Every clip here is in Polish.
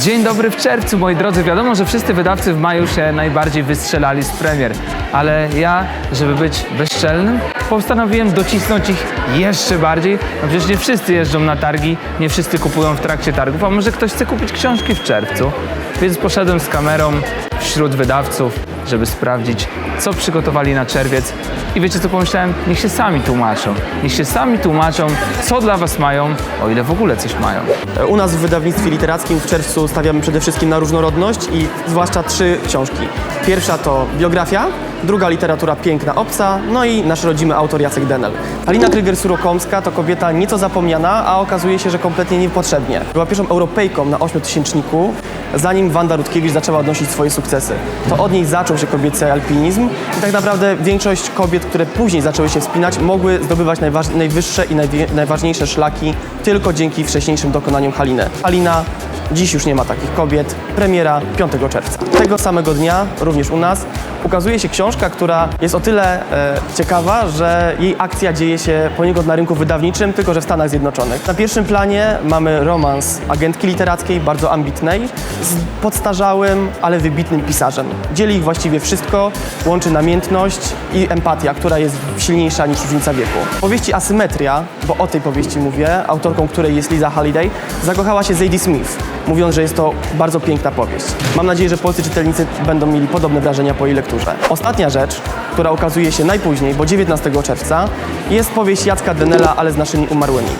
Dzień dobry w czerwcu, moi drodzy. Wiadomo, że wszyscy wydawcy w maju się najbardziej wystrzelali z premier, ale ja, żeby być bezczelnym, postanowiłem docisnąć ich jeszcze bardziej. No przecież nie wszyscy jeżdżą na targi, nie wszyscy kupują w trakcie targów, a może ktoś chce kupić książki w czerwcu. Więc poszedłem z kamerą wśród wydawców, żeby sprawdzić, co przygotowali na czerwiec. I wiecie co pomyślałem? Niech się sami tłumaczą. Niech się sami tłumaczą, co dla was mają, o ile w ogóle coś mają. U nas w wydawnictwie literackim w czerwcu stawiamy przede wszystkim na różnorodność i zwłaszcza trzy książki. Pierwsza to biografia, druga literatura piękna obca, no i nasz rodzimy autor Jacek Denel. Alina Kryger-Surokomska to kobieta nieco zapomniana, a okazuje się, że kompletnie niepotrzebnie. Była pierwszą Europejką na ośmiotysięczniku, zanim Wanda Rutkiewicz zaczęła odnosić swoje sukcesy. To od niej zaczął się kobiecy alpinizm i tak naprawdę większość kobiet, które później zaczęły się wspinać, mogły zdobywać najwyższe i najważniejsze szlaki tylko dzięki wcześniejszym dokonaniom Haliny. Halina Dziś już nie ma takich kobiet. Premiera 5 czerwca. Tego samego dnia, również u nas, ukazuje się książka, która jest o tyle e, ciekawa, że jej akcja dzieje się poniekąd na rynku wydawniczym, tylko że w Stanach Zjednoczonych. Na pierwszym planie mamy romans agentki literackiej, bardzo ambitnej, z podstarzałym, ale wybitnym pisarzem. Dzieli ich właściwie wszystko, łączy namiętność i empatia, która jest silniejsza niż różnica wieku. Powieści Asymetria, bo o tej powieści mówię, autorką której jest Liza Halliday, zakochała się Zadie Smith, mówiąc, że jest to bardzo piękna powieść. Mam nadzieję, że polscy czytelnicy będą mieli podobne wrażenia po jej lekturze. Ostatnia rzecz, która ukazuje się najpóźniej, bo 19 czerwca, jest powieść Jacka Denela, ale z naszymi umarłymi.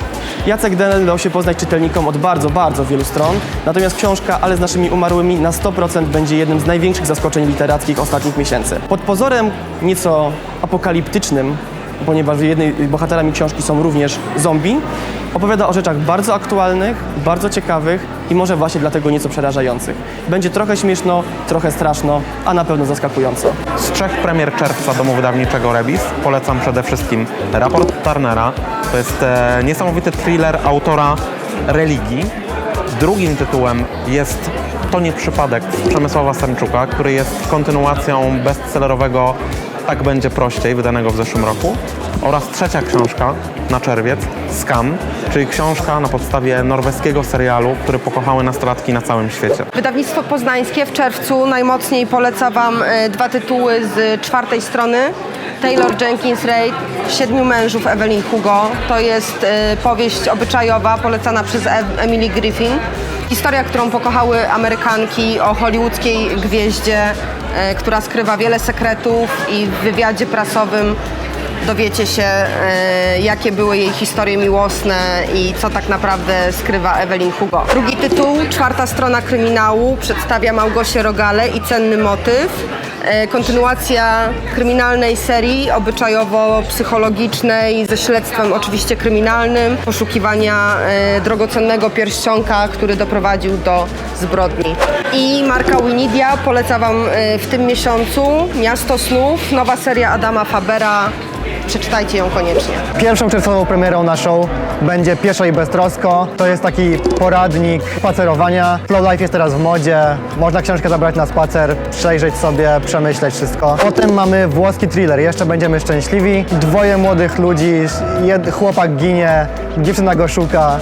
Jacek Denel dał się poznać czytelnikom od bardzo, bardzo wielu stron, natomiast książka Ale z naszymi umarłymi na 100% będzie jednym z największych zaskoczeń literackich ostatnich miesięcy. Pod pozorem nieco apokaliptycznym, ponieważ jednej bohaterami książki są również zombie, opowiada o rzeczach bardzo aktualnych, bardzo ciekawych i może właśnie dlatego nieco przerażających. Będzie trochę śmieszno, trochę straszno, a na pewno zaskakująco. Z trzech premier czerwca domu wydawniczego Rebis polecam przede wszystkim Raport Turnera. To jest e, niesamowity thriller autora religii. Drugim tytułem jest To nie przypadek Przemysława Sarnczuka, który jest kontynuacją bestsellerowego Tak będzie prościej, wydanego w zeszłym roku. Oraz trzecia książka na czerwiec, Scam, czyli książka na podstawie norweskiego serialu, który pokochały nastolatki na całym świecie. Wydawnictwo poznańskie w czerwcu najmocniej poleca Wam e, dwa tytuły z czwartej strony. Taylor Jenkins Reid, Siedmiu mężów Evelyn Hugo. To jest e, powieść obyczajowa polecana przez E- Emily Griffin. Historia, którą pokochały Amerykanki o hollywoodzkiej gwieździe, która skrywa wiele sekretów i w wywiadzie prasowym dowiecie się, e, jakie były jej historie miłosne i co tak naprawdę skrywa Evelyn Hugo. Drugi tytuł, czwarta strona kryminału, przedstawia Małgosię Rogale i cenny motyw. E, kontynuacja kryminalnej serii, obyczajowo-psychologicznej, ze śledztwem oczywiście kryminalnym, poszukiwania e, drogocennego pierścionka, który doprowadził do zbrodni. I marka Winidia poleca Wam w tym miesiącu Miasto Snów, nowa seria Adama Fabera. Przeczytajcie ją koniecznie. Pierwszą czerwcową premierą naszą będzie Pieszo i Beztrosko. To jest taki poradnik spacerowania. Slow life jest teraz w modzie. Można książkę zabrać na spacer, przejrzeć sobie, przemyśleć wszystko. Potem mamy włoski thriller. Jeszcze będziemy szczęśliwi. Dwoje młodych ludzi, jed, chłopak ginie, dziewczyna go szuka.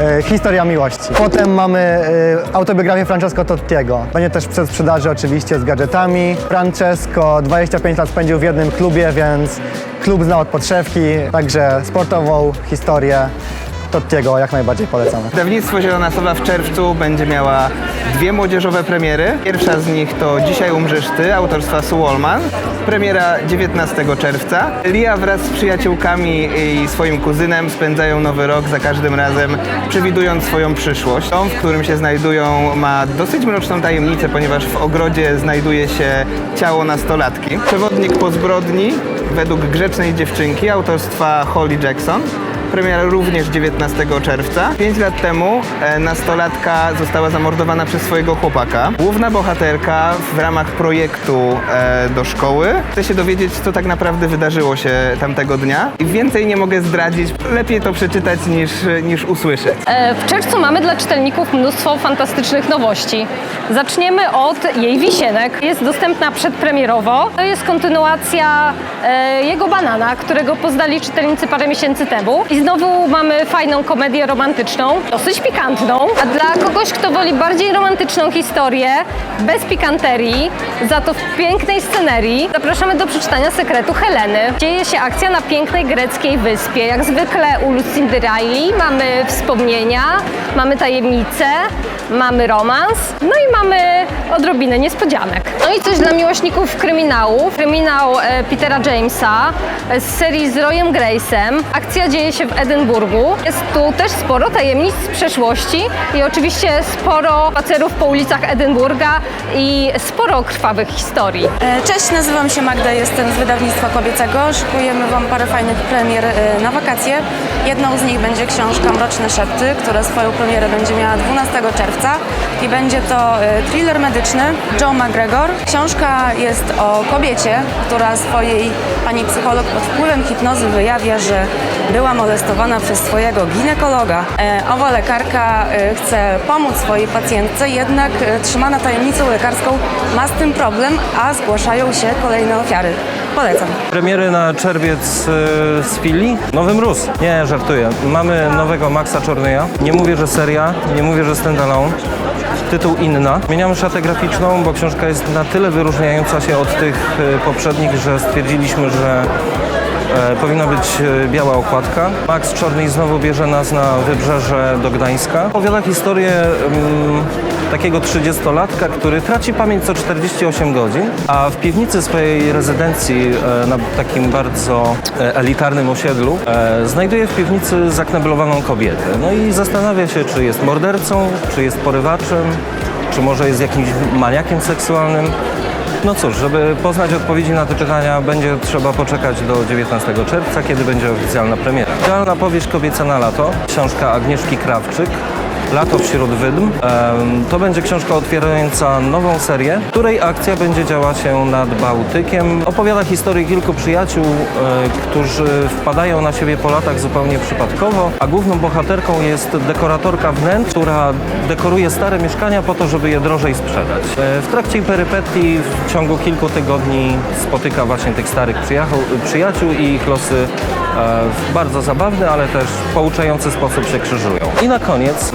E, Historia miłości. Potem mamy e, autobiografię Francesco Tottiego. Będzie też przed sprzedaży oczywiście z gadżetami. Francesco 25 lat spędził w jednym klubie, więc klub zna od podszewki, także sportową historię Tottiego jak najbardziej polecamy. Wydawnictwo Zielona Sowa w czerwcu będzie miała dwie młodzieżowe premiery. Pierwsza z nich to Dzisiaj umrzesz ty, autorstwa Sue Allman. Premiera 19 czerwca. Lia wraz z przyjaciółkami i swoim kuzynem spędzają nowy rok za każdym razem, przewidując swoją przyszłość. Dom, w którym się znajdują, ma dosyć mroczną tajemnicę, ponieważ w ogrodzie znajduje się ciało nastolatki. Przewodnik po zbrodni według grzecznej dziewczynki autorstwa Holly Jackson. Premiera również 19 czerwca. Pięć lat temu e, nastolatka została zamordowana przez swojego chłopaka. Główna bohaterka w ramach projektu e, do szkoły chce się dowiedzieć, co tak naprawdę wydarzyło się tamtego dnia. I więcej nie mogę zdradzić. Lepiej to przeczytać niż, niż usłyszeć. E, W czerwcu mamy dla czytelników mnóstwo fantastycznych nowości. Zaczniemy od jej wisienek. Jest dostępna przedpremierowo. To jest kontynuacja jego banana, którego poznali czytelnicy parę miesięcy temu. I I znowu mamy fajną komedię romantyczną, dosyć pikantną. A dla kogoś, kto woli bardziej romantyczną historię, bez pikanterii, za to w pięknej scenerii, zapraszamy do przeczytania sekretu Heleny. Dzieje się akcja na pięknej greckiej wyspie. Jak zwykle u Lucindy Riley mamy wspomnienia, mamy tajemnice, mamy romans, no i mamy odrobinę niespodzianek. No i coś dla miłośników kryminałów. Kryminał e, Petera Jamesa e, z serii z Royem Grace'em. Akcja dzieje się w Edynburgu. Jest tu też sporo tajemnic z przeszłości i oczywiście sporo spacerów po ulicach Edynburga i sporo krwawych historii. E, Cześć, nazywam się Magda, jestem z wydawnictwa kobiecego. Szykujemy Wam parę fajnych premier e, na wakacje. Jedną z nich będzie książka Mroczne Szepty, która swoją premierę będzie miała 12 czerwca i będzie to e, thriller medyczny Joe McGregor. Książka jest o kobiecie, która swojej pani psycholog pod wpływem hipnozy wyjawia, że była molestowana przez swojego ginekologa. E, Owa lekarka e, chce pomóc swojej pacjentce, jednak e, trzymana tajemnicą lekarską ma z tym problem, a zgłaszają się kolejne ofiary. Polecam. Premiery na czerwiec z Fili? Nowy mróz. Nie, żartuję. Mamy nowego Maxa Czornyja. Nie mówię, że seria, nie mówię, że standalone. Tytuł inna. Zmieniamy szatę graficzną, bo książka jest na tyle wyróżniająca się od tych poprzednich, że stwierdziliśmy, że powinna być e, biała okładka. Max Czarny znowu bierze nas na wybrzeże do Gdańska. Opowiada historię mm, takiego 30-latka, który traci pamięć co 48 godzin, a w piwnicy swojej rezydencji e, na takim bardzo e, elitarnym osiedlu e, znajduje w piwnicy zakneblowaną kobietę. No i zastanawia się, czy jest mordercą, czy jest porywaczem, czy może jest jakimś maniakiem seksualnym. No cóż, żeby poznać odpowiedzi na te pytania, będzie trzeba poczekać do 19 czerwca, kiedy będzie oficjalna premiera. Idealna powieść kobieca na lato, książka Agnieszki Krawczyk. Lato wśród wydm. To będzie książka otwierająca nową serię, której akcja będzie działa się nad Bałtykiem. Opowiada historię kilku przyjaciół, e, którzy wpadają na siebie po latach zupełnie przypadkowo, a główną bohaterką jest dekoratorka wnętrz, która dekoruje stare mieszkania po to, żeby je drożej sprzedać. E, W trakcie perypetii w ciągu kilku tygodni spotyka właśnie tych starych przyjaciół, i ich losy e, w bardzo zabawny, ale też pouczający sposób się krzyżują. I na koniec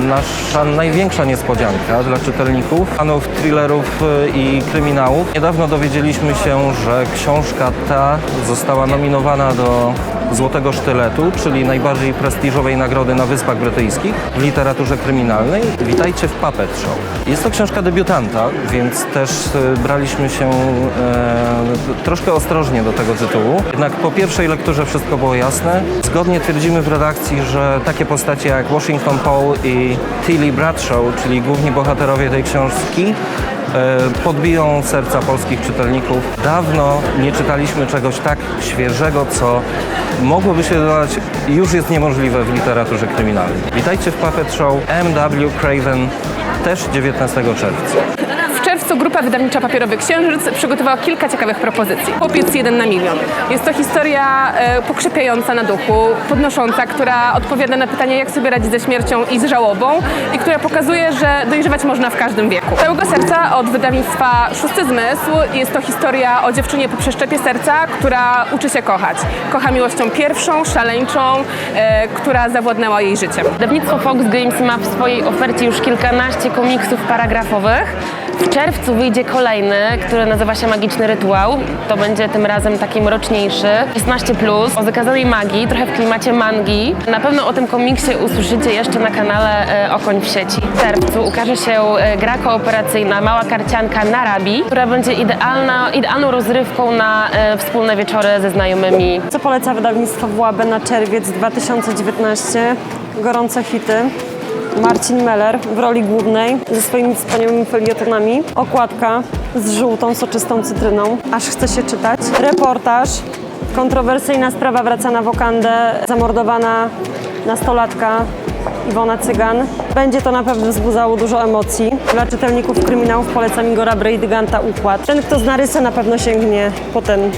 nasza największa niespodzianka dla czytelników, fanów thrillerów e, i kryminałów. Niedawno dowiedzieliśmy się, że książka ta została nominowana do Złotego Sztyletu, czyli najbardziej prestiżowej nagrody na Wyspach Brytyjskich w literaturze kryminalnej. Witajcie w Puppet Show. Jest to książka debiutanta, więc też e, braliśmy się e, troszkę ostrożnie do tego tytułu. Jednak po pierwszej lekturze wszystko było jasne. Zgodnie twierdzimy w redakcji, że takie postacie jak Washington Poe i Tilly Bradshaw, czyli główni bohaterowie tej książki, e, podbiją serca polskich czytelników. Dawno nie czytaliśmy czegoś tak świeżego, co mogłoby się dodać, już jest niemożliwe w literaturze kryminalnej. Witajcie w Puppet Show M.W. Craven, też 19 czerwca. Czerwcu grupa wydawnicza Papierowy Księżyc przygotowała kilka ciekawych propozycji. Chłopiec jeden na milion. Jest to historia e, pokrzepiająca na duchu, podnosząca, która odpowiada na pytanie, jak sobie radzić ze śmiercią i z żałobą i która pokazuje, że dojrzewać można w każdym wieku. Całego serca od wydawnictwa Szósty Zmysł jest to historia o dziewczynie po przeszczepie serca, która uczy się kochać. Kocha miłością pierwszą, szaleńczą, e, która zawładnęła jej życiem. Wydawnictwo Fox Games ma w swojej ofercie już kilkanaście komiksów paragrafowych. W czerwcu wyjdzie kolejny, który nazywa się Magiczny Rytuał. To będzie tym razem taki mroczniejszy. 16 plus, o zakazanej magii, trochę w klimacie mangi. Na pewno o tym komiksie usłyszycie jeszcze na kanale e, Okoń w sieci. W czerwcu ukaże się e, gra kooperacyjna Mała Karcianka Narabi, która będzie idealna, idealną rozrywką na e, wspólne wieczory ze znajomymi. Co poleca wydawnictwo WAB na czerwiec 2019? Gorące hity. Marcin Meller w roli głównej ze swoimi wspaniałymi felietonami. Okładka z żółtą, soczystą cytryną. Aż chce się czytać. Reportaż. Kontrowersyjna sprawa wraca na wokandę. Zamordowana nastolatka Iwona Cygan. Będzie to na pewno wzbudzało dużo emocji. Dla czytelników kryminałów polecam Igora Brejdyganta Układ. Ten, kto zna rysę, na pewno sięgnie po ten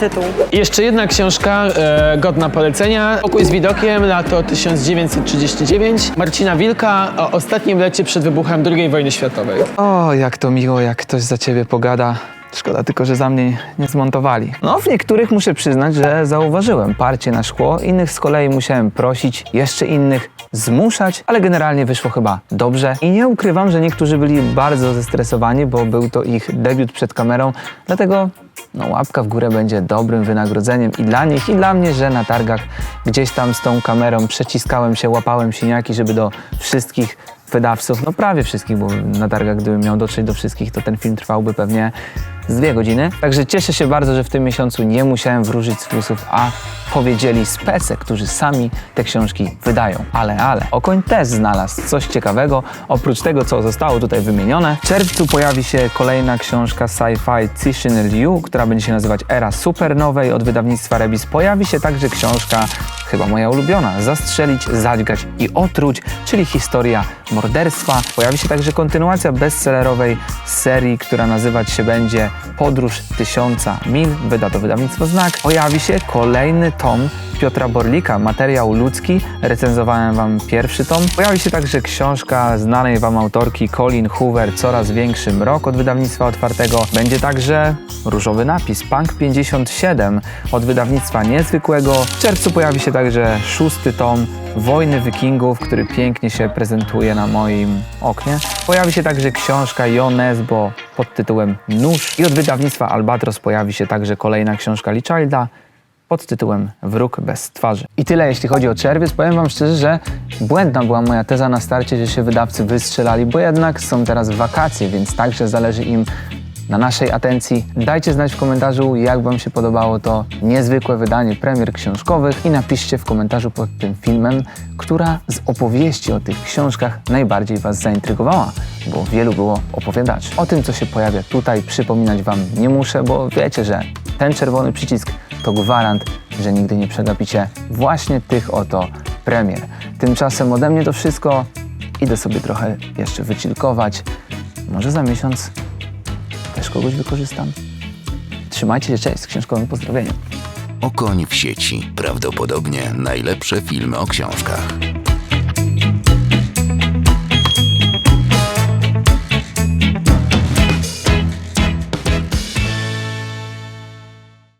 tytuł. Jeszcze jedna książka e, godna polecenia. Pokój z widokiem, lato 1939. Marcina Wilka o ostatnim lecie przed wybuchem II wojny światowej. O, jak to miło, jak ktoś za ciebie pogada. Szkoda tylko, że za mnie nie zmontowali. No, w niektórych muszę przyznać, że zauważyłem parcie na szkło, innych z kolei musiałem prosić, jeszcze innych zmuszać, ale generalnie wyszło chyba dobrze. I nie ukrywam, że niektórzy byli bardzo zestresowani, bo był to ich debiut przed kamerą, dlatego no, łapka w górę będzie dobrym wynagrodzeniem i dla nich, i dla mnie, że na targach gdzieś tam z tą kamerą przeciskałem się, łapałem siniaki, żeby do wszystkich wydawców, no prawie wszystkich, bo na targach gdybym miał dotrzeć do wszystkich, to ten film trwałby pewnie z dwie godziny. Także cieszę się bardzo, że w tym miesiącu nie musiałem wróżyć z plusów, a powiedzieli spece, którzy sami te książki wydają. Ale, ale, Okoń też znalazł coś ciekawego, oprócz tego, co zostało tutaj wymienione. W czerwcu pojawi się kolejna książka sci-fi Cixin Liu, która będzie się nazywać Era Supernowej od wydawnictwa Rebis. Pojawi się także książka, chyba moja ulubiona, Zastrzelić, Zadźgać i Otruć, czyli historia morderstwa. Pojawi się także kontynuacja bestsellerowej serii, która nazywać się będzie Podróż Tysiąca Mil, wyda to wydawnictwo Znak. Pojawi się kolejny tom Piotra Borlika, materiał ludzki. Recenzowałem Wam pierwszy tom. Pojawi się także książka znanej Wam autorki Colin Hoover, Coraz Większy Mrok od wydawnictwa otwartego. Będzie także różowy napis Punk 57 od wydawnictwa Niezwykłego. W czerwcu pojawi się także szósty tom Wojny Wikingów, który pięknie się prezentuje na moim oknie. Pojawi się także książka Jo Nesbo pod tytułem Nóż i od wydawnictwa Albatros pojawi się także kolejna książka Lee Childa pod tytułem Wróg bez twarzy. I tyle jeśli chodzi o czerwiec. Powiem Wam szczerze, że błędna była moja teza na starcie, że się wydawcy wystrzelali, bo jednak są teraz wakacje, więc także zależy im na naszej atencji. Dajcie znać w komentarzu, jak Wam się podobało to niezwykłe wydanie premier książkowych i napiszcie w komentarzu pod tym filmem, która z opowieści o tych książkach najbardziej Was zaintrygowała, bo wielu było opowiadaczy. O tym, co się pojawia tutaj, przypominać Wam nie muszę, bo wiecie, że ten czerwony przycisk to gwarant, że nigdy nie przegapicie właśnie tych oto premier. Tymczasem ode mnie to wszystko. Idę sobie trochę jeszcze wycilkować. Może za miesiąc też kogoś wykorzystam. Trzymajcie się, cześć, z książkowym pozdrowieniem. Okoń w sieci. Prawdopodobnie najlepsze filmy o książkach.